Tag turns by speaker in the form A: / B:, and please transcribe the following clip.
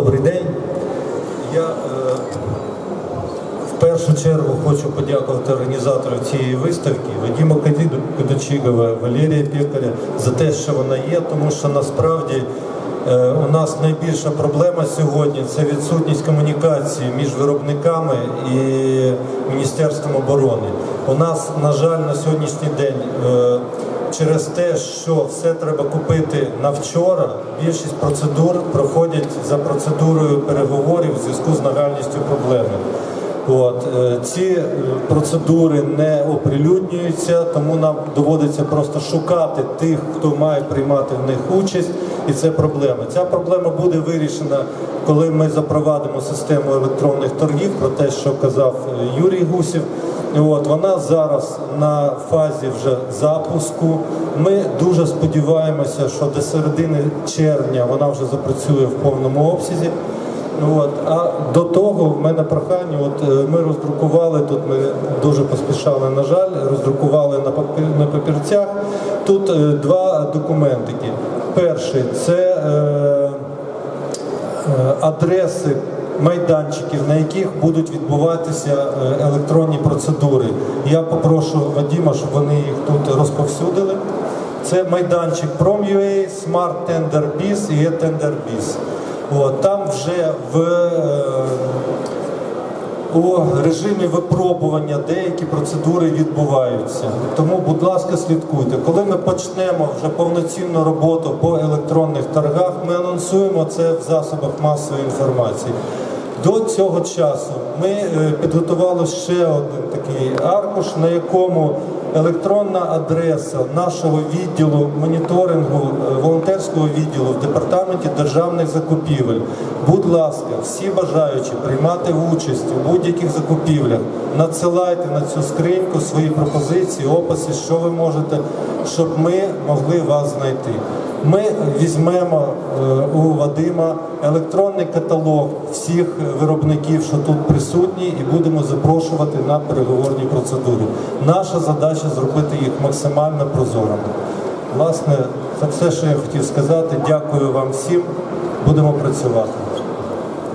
A: Добрий день. Я е, в першу чергу хочу подякувати організаторам цієї виставки Вадиму Кадіду- Валерія Пекаря за те, що вона є, тому що насправді е, у нас найбільша проблема сьогодні це відсутність комунікації між виробниками і Міністерством оборони. У нас, на жаль, на сьогоднішній день е, через те, що все треба купити на вчора, більшість процедур проходять за процедурою переговорів в зв'язку з нагальністю проблеми. От, е, ці е, процедури не оприлюднюються, тому нам доводиться просто шукати тих, хто має приймати в них участь, і це проблема. Ця проблема буде вирішена, коли ми запровадимо систему електронних торгів, про те, що казав е, Юрій Гусів. От вона зараз на фазі вже запуску. Ми дуже сподіваємося, що до середини червня вона вже запрацює в повному обсязі. От. А до того в мене прохання, от е, ми роздрукували, тут ми дуже поспішали, на жаль, роздрукували на, папір, на папірцях. Тут е, два документики. Перший це е, е, адреси майданчиків, на яких будуть відбуватися е, електронні процедури. Я попрошу Вадима, щоб вони їх тут розповсюдили. Це майданчик Prom.ua, Smart Tender Biz і E-Tender Biz. От, там вже в е, у режимі випробування деякі процедури відбуваються. Тому, будь ласка, слідкуйте. Коли ми почнемо вже повноцінну роботу по електронних торгах, ми анонсуємо це в засобах масової інформації. До цього часу ми е, підготували ще один такий аркуш, на якому електронна адреса нашого відділу моніторингу е, волонтерського відділу в департаменті державних закупівель. Будь ласка, всі бажаючі приймати участь у будь-яких закупівлях, надсилайте на цю скриньку свої пропозиції, описи, що ви можете, щоб ми могли вас знайти. Ми візьмемо е, у Вадима електронний каталог всіх виробників, що тут присутні, і будемо запрошувати на переговорні процедури. Наша задача зробити їх максимально прозорими. Власне, це все, що я хотів сказати. Дякую вам всім. Будемо працювати.